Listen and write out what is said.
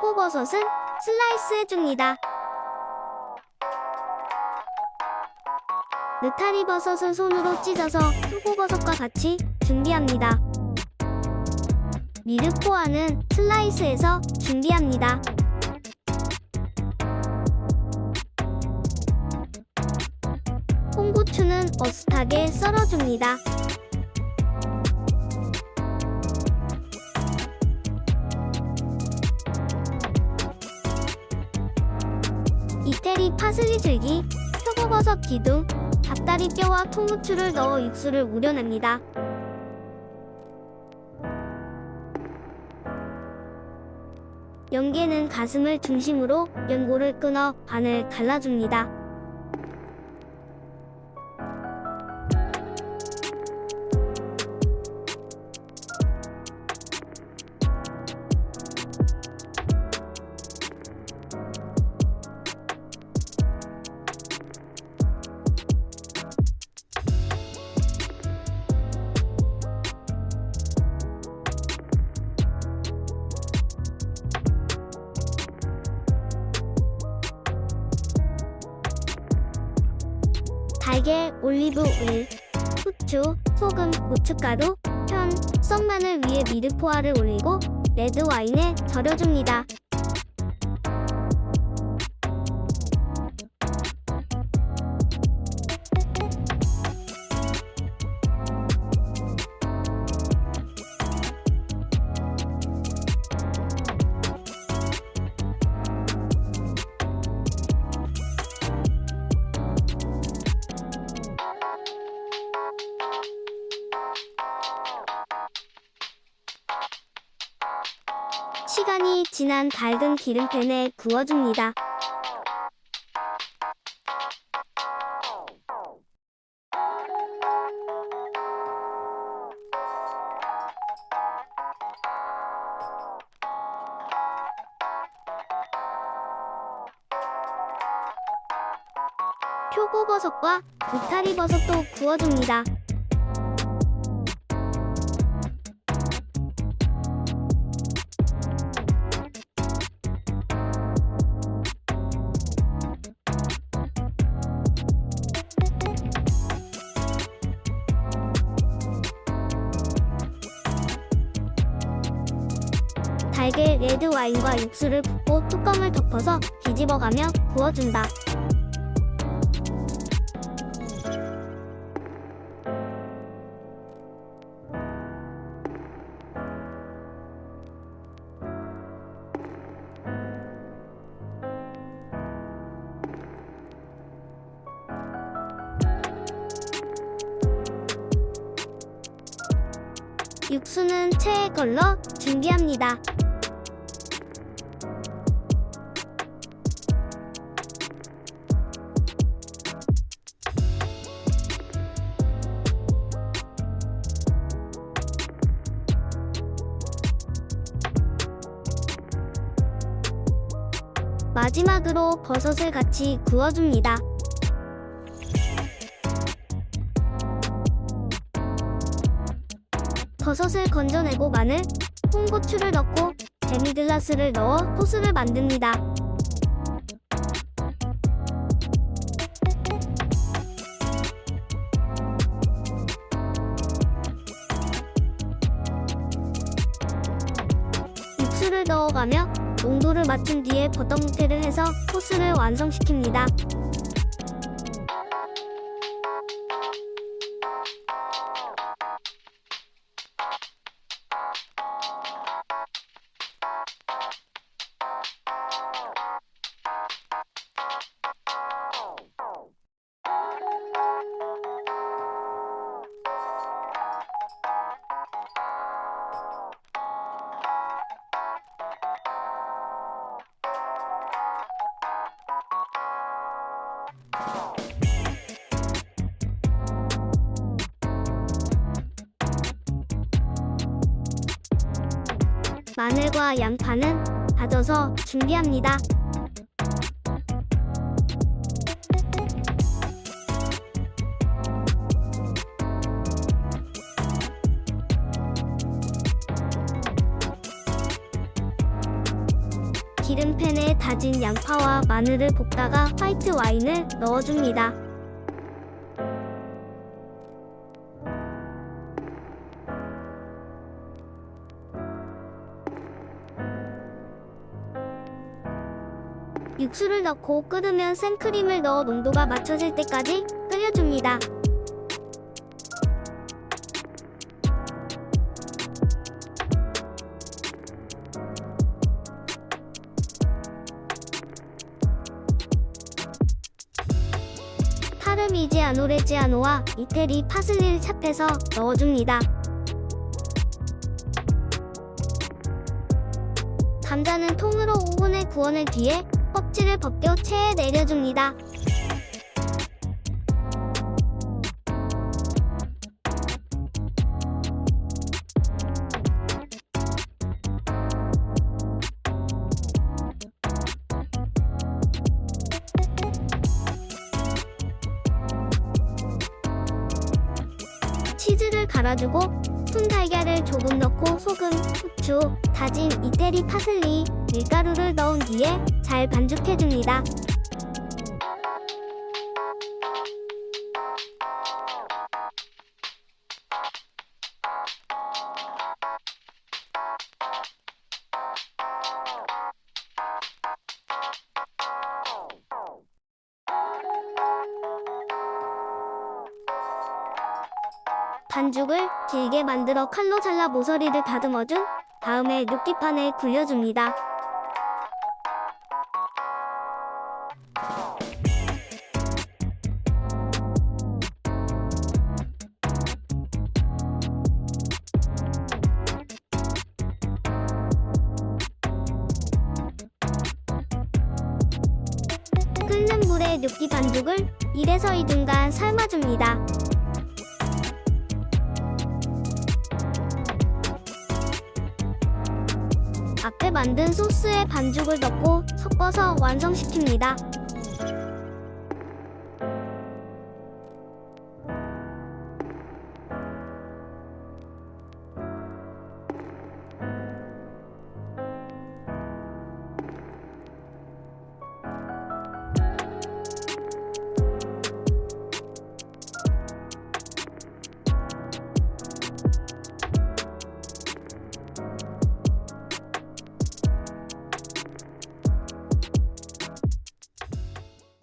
표고버섯은 슬라이스 해줍니다. 느타리 버섯은 손으로 찢어서 표고버섯과 같이 준비합니다. 미르포아는 슬라이스해서 준비합니다. 홍고추는 어슷하게 썰어줍니다. 이태리 파슬리 줄기, 표고버섯 기둥, 닭다리 뼈와 통후추를 넣어 육수를 우려냅니다. 연계는 가슴을 중심으로 연고를 끊어 반을 갈라줍니다. 달걀, 올리브 오일, 후추, 소금, 고춧가루, 편, 썬마늘 위에 미르포아를 올리고 레드 와인에 절여줍니다. 시간이 지난 밝은 기름팬에 구워줍니다. 표고버섯과 느타리 버섯도 구워줍니다. 달걀 레드 와인과 육수를 붓고 뚜껑을 덮어서 뒤집어가며 구워준다. 육수는 체에 걸러 준비합니다. 마지막으로 버섯을 같이 구워줍니다. 버섯을 건져내고 마늘, 홍고추를 넣고 데미글라스를 넣어 소스를 만듭니다. 육수를 넣어가며 농도를 맞춘 뒤에 버터 뭉태를 해서 소스를 완성시킵니다. 마늘과 양파는 다져서 준비합니다. 기름팬에 다진 양파와 마늘을 볶다가 화이트 와인을 넣어줍니다. 육수를 넣고 끓으면 생크림을 넣어 농도가 맞춰질 때까지 끓여줍니다. 파르미지 아노레지아노와 이태리 파슬리를 찹해서 넣어줍니다. 감자는 통으로 오븐에 구워낸 뒤에 껍질을 벗겨 체에 내려줍니다. 치즈를 갈아주고 순달걀을 조금 넣고 소금, 후추, 다진 이태리 파슬리, 밀가루를 넣은 뒤에 잘 반죽해줍니다. 반죽을 길게 만들어 칼로 잘라 모서리를 다듬어준 다음에 눕기판에 굴려줍니다. 끓는 물에 눕기 반죽을 1에서 2분간 삶아줍니다. 앞에 만든 소스에 반죽을 넣고 섞어서 완성시킵니다.